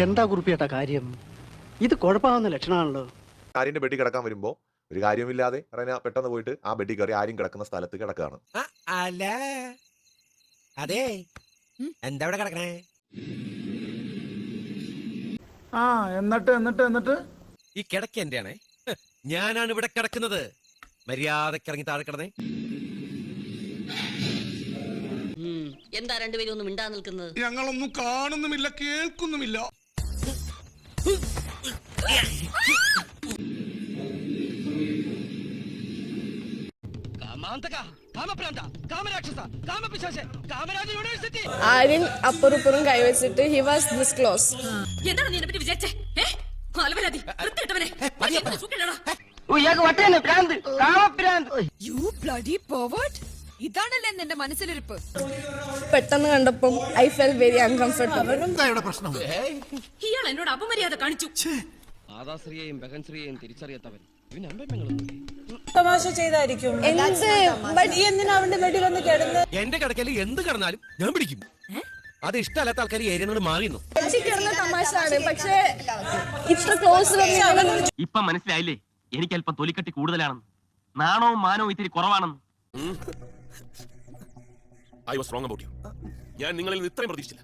എന്താ കുറിപ്പിയേട്ട കാര്യം? ഇത് കുഴപ്പമാവുന്ന ലക്ഷണമാണല്ലോ. ആര്യന്റെ ബെഡിൽ കിടക്കാൻ വരുമ്പോ ഒരു കാര്യമില്ലാതെ റെന പെട്ടെന്ന് പോയിട്ട് ആ ബെഡിൽ കയറി ആരും കിടക്കുന്ന സ്ഥലത്ത് കിടക്കാണ് ആ, അല്ല. അതെ. എന്താ ഇവിടെ കിടക്കണേ? ആ എന്നിട്ട് എന്നിട്ട് എന്നിട്ട്? ഈ കിടക്ക എന്റെയാണേ. ഞാനാണ് ഇവിടെ കിടക്കുന്നത്. മര്യാദയ്ക്ക് ഇറങ്ങി താഴെ കിടന്നേ. എന്താ രണ്ടുപേരും ഒന്നും മിണ്ടാ നിൽക്കുന്നത്? ഞങ്ങളൊന്നും കാണുന്നുമില്ല കേൾക്കുന്നുമില്ല. ആര്യൻ അപ്പുറപ്പുറം കൈവച്ചിട്ട് ഹി വാസ് ദിസ് ക്ലോസ് എന്താണ് നീ പറ്റി വിചാരിച്ചേ? വൃത്തികെട്ടവനെ. എന്നെ സൂക്ഷിക്കണടാ. യു ബ്ലഡി പോവേർഡ് ഇതാണല്ലേ നിന്റെ മനസ്സിലിരിപ്പ്? പെട്ടെന്ന് കണ്ടപ്പം ഐ ഫെൽ വെരി അൺകംഫർട്ടബിൾ ഇയാൾ എന്നോട് അപമര്യാദ കാണിച്ചു. മാതാശ്രീയെയും ബഹൻശ്രീയെയും തിരിച്ചറിയാത്തവൻ. തമാശ ചെയ്തായിരിക്കും. എന്തിനാ അവന്റെ ബെഡിൽ വന്ന് കിടന്ന്? എന്റെ കിടക്കൽ എന്ത് കിടന്നാലും ഞാൻ പിടിക്കും. അത് ഇഷ്ടമല്ലാത്ത ആൾക്കാർ ഏരിയനോട് മാറിയുന്നു? തമാശാണ് പക്ഷെ ഇത്ര ക്ലോസ് ഇപ്പൊ മനസ്സിലായില്ലേ? എനിക്ക് അല്പം തൊലിക്കട്ടി കൂടുതലാണെന്ന്. നാണവും മാനവും ഇത്തിരി കുറവാണെന്ന്. I was wrong about you ഞാൻ നിങ്ങളിൽ നിന്ന് ഇത്രയും പ്രതീക്ഷിച്ചില്ല.